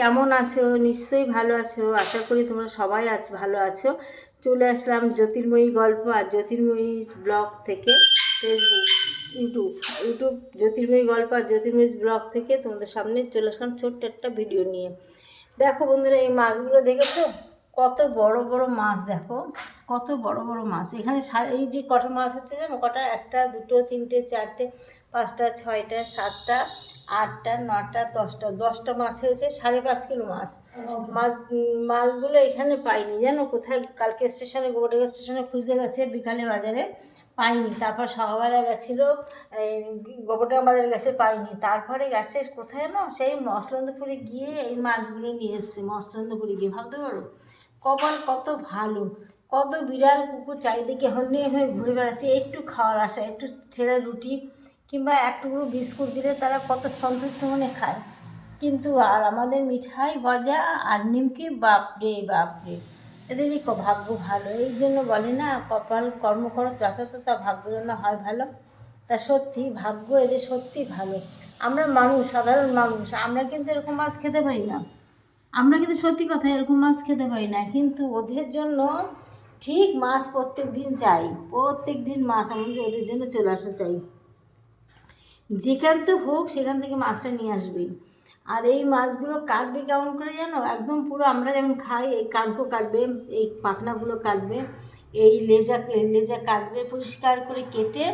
কেমন আছো? নিশ্চয়ই ভালো আছো। আশা করি তোমরা সবাই আছ ভালো আছো। চলে আসলাম জ্যোতির্ময়ী গল্প আর জ্যোতির্ময়ী ব্লগ থেকে Facebook YouTube YouTube Jyotirmoyee Golpo আর জ্যোতির্ময়ী ব্লগ থেকে তোমাদের সামনে চলে আসলাম ছোট্ট একটা ভিডিও নিয়ে। দেখো বন্ধুরা, এই মাছগুলো দেখেছ? কত বড় বড় মাছ দেখো। কত বড় বড় মাছ। এখানে এই যে কটা মাছ আছে জানো? কটা? একটা, দুটো, তিনটে, চারটে, পাঁচটা, ছয়টা, সাতটা আটটা নটা দশটা দশটা মাছ হয়েছে সাড়ে পাঁচ কিলো মাছ। মাছ মাছগুলো এখানে পাইনি জানো কোথায়? কালকে স্টেশনে গোবরডাঙ্গা স্টেশনে খুঁজতে গেছে বিকালে বাজারে পাইনি। তারপর সকালবেলা গেছিল এই গোবরডাঙ্গা বাজারে গেছে পাইনি। তারপরে গেছে কোথায় না সেই মসলন্দপুরে গিয়ে এই মাছগুলো নিয়ে এসছে মসলন্দপুরে গিয়ে। ভাবতে পারো কপাল কত ভালো কত বিড়াল কুকুর চারিদিকে হন্যে হয়ে ঘুরে বেড়াচ্ছে একটু খাওয়ার আশা একটু ছেঁড়া রুটি কিংবা এক টুকরো বিস্কুট দিলে তারা কত সন্তুষ্ট মনে খায়। কিন্তু আর আমাদের মিঠাই, গজা আর নিমকি বাপরে বাপরে এদেরই ভাগ্য ভালো। এই জন্য বলে না, কপাল কর্ম করো, যথাযথ ভাগ্য যেন হয় ভালো। তা সত্যি, ভাগ্য এদের সত্যি ভালো। আমরা মানুষ, সাধারণ মানুষ, আমরা কিন্তু এরকম মাছ খেতে পারি না। আমরা কিন্তু সত্যি কথা এরকম মাছ খেতে পারি না। কিন্তু ওদের জন্য ঠিক মাছ প্রত্যেক দিন চাই। প্রত্যেক দিন মাছ আমাদের ওদের জন্য চলে আসা চাই। যেখান তো হোক সেখান থেকে মাছটা নিয়ে আসবে। আর এই মাছগুলো কাটবে কেমন করে জানো? একদম পুরো আমরা যেমন খাই, এই কানকো কাটবে, এই পাখনাগুলো কাটবে, এই লেজা লেজা কাটবে, পরিষ্কার করে কেটে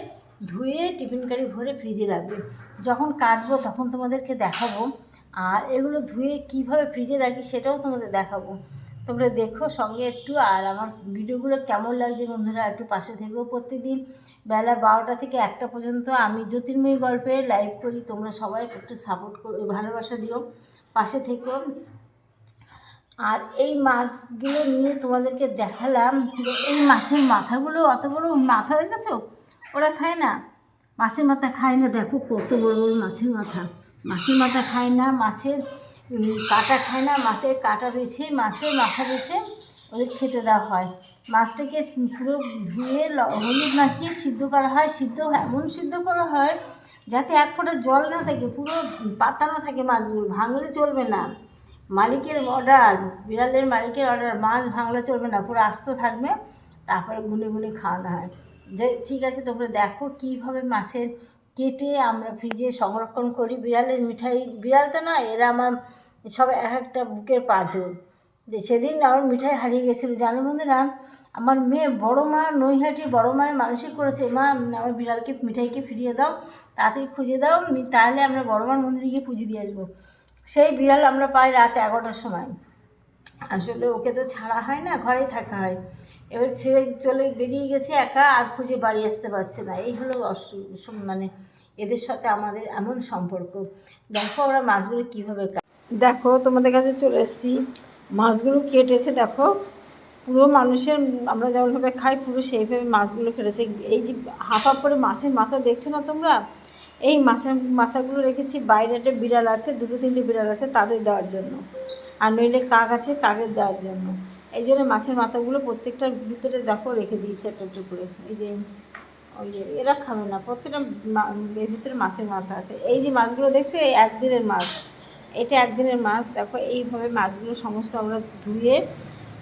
ধুয়ে টিফিন কারি ভরে ফ্রিজে রাখবে। যখন কাটবো তখন তোমাদেরকে দেখাবো, আর এগুলো ধুয়ে কীভাবে ফ্রিজে রাখি সেটাও তোমাদের দেখাবো। তোমরা দেখো সঙ্গে একটু, আর আমার ভিডিওগুলো কেমন লাগছে বন্ধুরা একটু পাশে থেকেও প্রতিদিন বেলা বারোটা থেকে একটা পর্যন্ত আমি জ্যোতির্ময়ী গল্পে লাইভ করি। তোমরা সবাই একটু সাপোর্ট করো ভালোবাসা দিও, পাশে থেকেও আর এই মাছগুলো নিয়ে তোমাদেরকে দেখালাম যে এই মাছের মাথাগুলো অত বড় মাথা দেখেছ? ওরা খায় না। মাছের মাথা খায় না, দেখো কত বড় বড় মাছের মাথা। মাছের মাথা খায় না, মাছের কাটা খায় না, মাছের কাটা বেছে, মাছের মাথা বেছে ওদের খেতে দেওয়া হয়। মাছটাকে পুরো ধুয়ে হলুদ মাখিয়ে সিদ্ধ করা হয়। সিদ্ধ, এমন সিদ্ধ করা হয় যাতে এক ফোঁটা জল না থাকে, পুরো পাতানো থাকে মাছগুলো, ভাঙলে চলবে না। মালিকের অর্ডার বিড়ালের মালিকের অর্ডার মাছ ভাঙলে চলবে না, পুরো আস্ত থাকবে। তারপরে গুনে গুনে খাওয়ানো হয়। যে, ঠিক আছে, তোমরা দেখো কীভাবে মাছের কেটে আমরা ফ্রিজে সংরক্ষণ করি। বিড়ালের মিঠাই, বিড়াল তো নয়, এরা আমার সব এক একটা বুকের পাঁচর যে সেদিন আমার মিঠাই হারিয়ে গেছিল। জানো বন্ধুরা, আমার মেয়ে বড় মা নৈহাটির বড় মায়ের মানসিক করেছে, মা, আমার বিড়ালকে, মিঠাইকে ফিরিয়ে দাও, তাড়াতাড়ি খুঁজে দাও তাহলে আমরা বড় মার মন্দিরে গিয়ে পুজো দিয়ে আসব। সেই বিড়াল আমরা পাই রাত এগারোটার সময়। আসলে ওকে তো ছাড়া হয় না, ঘরেই থাকা হয়। এবার ছেড়ে চলে বেরিয়ে গেছে একা, আর খুঁজে বাড়ি আসতে পারছে না। এই হলো অসু- মানে এদের সাথে আমাদের এমন সম্পর্ক। দেখো আমরা মাছগুলো কীভাবে দেখো, তোমাদের কাছে চলে এসেছি। মাছগুলো কেটেছে, দেখো। পুরো মানুষের, আমরা যেমনভাবে খাই, পুরো সেইভাবে মাছগুলো কেটেছে। এই যে হাফ হাফ করে মাছের মাথা দেখছ না তোমরা? এই মাছের মাথাগুলো রেখেছি। বাইরে একটা বিড়াল আছে, দুটো তিনটে বিড়াল আছে, তাদের দেওয়ার জন্য। আর নইলে কাক আছে, কাকের দেওয়ার জন্য। এই জন্য মাছের মাথাগুলো প্রত্যেকটার ভিতরে দেখো রেখে দিয়েছি একটা একটু করে। এই যে, ওই যে এরা খাবে না, প্রত্যেকটা এর ভিতরে মাছের মাথা আছে। এই যে মাছগুলো দেখছ, এই একদিনের মাছ। এটা একদিনের মাছ, দেখো এইভাবে মাছগুলো সমস্ত আমরা ধুয়ে,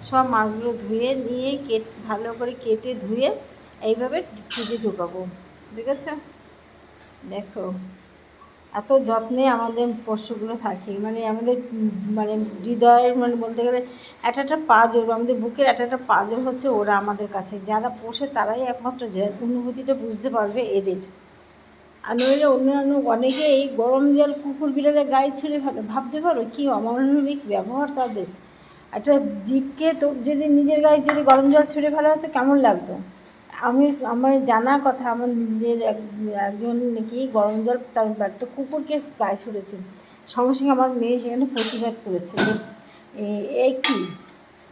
সব মাছগুলো ধুয়ে নিয়ে কেট, ভালো করে কেটে ধুয়ে এইভাবে ফ্রিজে ঢুকাবো। ঠিক আছে দেখো। এত যত্নে আমাদের পশুগুলো থাকে। মানে আমাদের মানে হৃদয়ের মানে বলতে গেলে একটা একটা পাজর, আমাদের বুকের একটা একটা পাজর হচ্ছে ওরা আমাদের কাছে। যারা পোষে তারাই একমাত্র অনুভূতিটা বুঝতে পারবে এদের। আর নইলে অন্যান্য অনেকেই গরম জল কুকুর বিড়ালের গায়ে ছুঁড়ে ফেলে। ভাবতে পারো কী অমানবিক ব্যবহার তাদের। একটা জীবকে তো যদি নিজের গায়ে যদি গরম জল ছুঁড়ে ফেলা হতো কেমন লাগতো? আমি, আমার জানা কথা, আমার নিজের এক- একজন নাকি গরম জল তার একটা কুকুরকে গায়ে ছুঁড়েছে। সঙ্গে সঙ্গে আমার মেয়ে সেখানে প্রতিবাদ করেছে এই কি?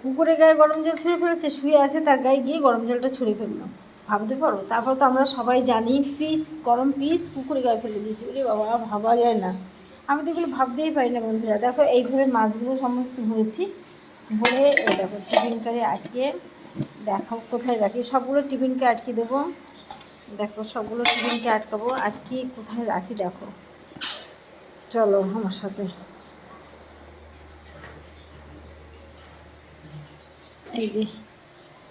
কুকুরের গায়ে গরম জল ছুঁড়ে ফেলেছে, শুয়ে আছে, তার গায়ে গিয়ে গরম জলটা ছুঁড়ে ফেলল। ভাবতে পারো? তারপর তো আমরা সবাই জানি, পিস, গরম পিস কুকুরের গায়ে ফেলে দিয়েছি। ওরে বাবা, ভাবা যায় না। আমি তো এগুলো ভাবতেই পারি না, বন্ধুরা। দেখো, এইভাবে মাছগুলো সমস্ত ভরেছি। ভরে দেখো, টিফিন আটকে দেখো কোথায় রাখি? সবগুলো টিফিনকে আটকে দেবো। দেখো, সবগুলো টিফিনকে আটকাবো। আটকি কোথায় রাখি দেখো। চলো আমার সাথে। এই যে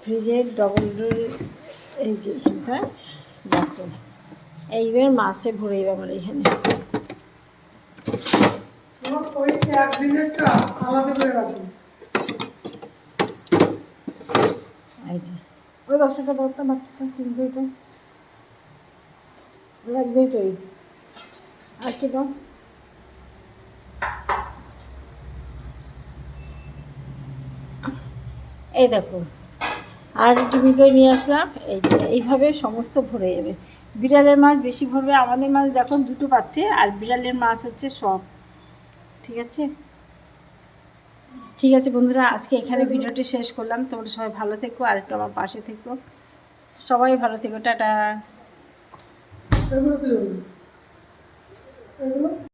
ফ্রিজের ডবল ডোর এই যে এখানটা, দেখো। এইবার মাসে ভরে যাবে আমার এখানে। ওই আলাদা করে রাখব। এই যে। ওই ধরতাম বাচ্চাটা কিনবে এটা। একদিন ওই আর কি দাও? এই দেখো আর নিয়ে আসলাম এই এইভাবে সমস্ত ভরে যাবে। বিড়ালের মাছ বেশি ভরবে আমাদের মাছ দেখো দুটো পাত্রে আর বিড়ালের মাছ হচ্ছে সব। ঠিক আছে? ঠিক আছে বন্ধুরা, আজকে এখানে ভিডিওটি শেষ করলাম। তোমরা সবাই ভালো থেকো আর একটু আমার পাশে থেকো। সবাই ভালো থেকো, টাটা।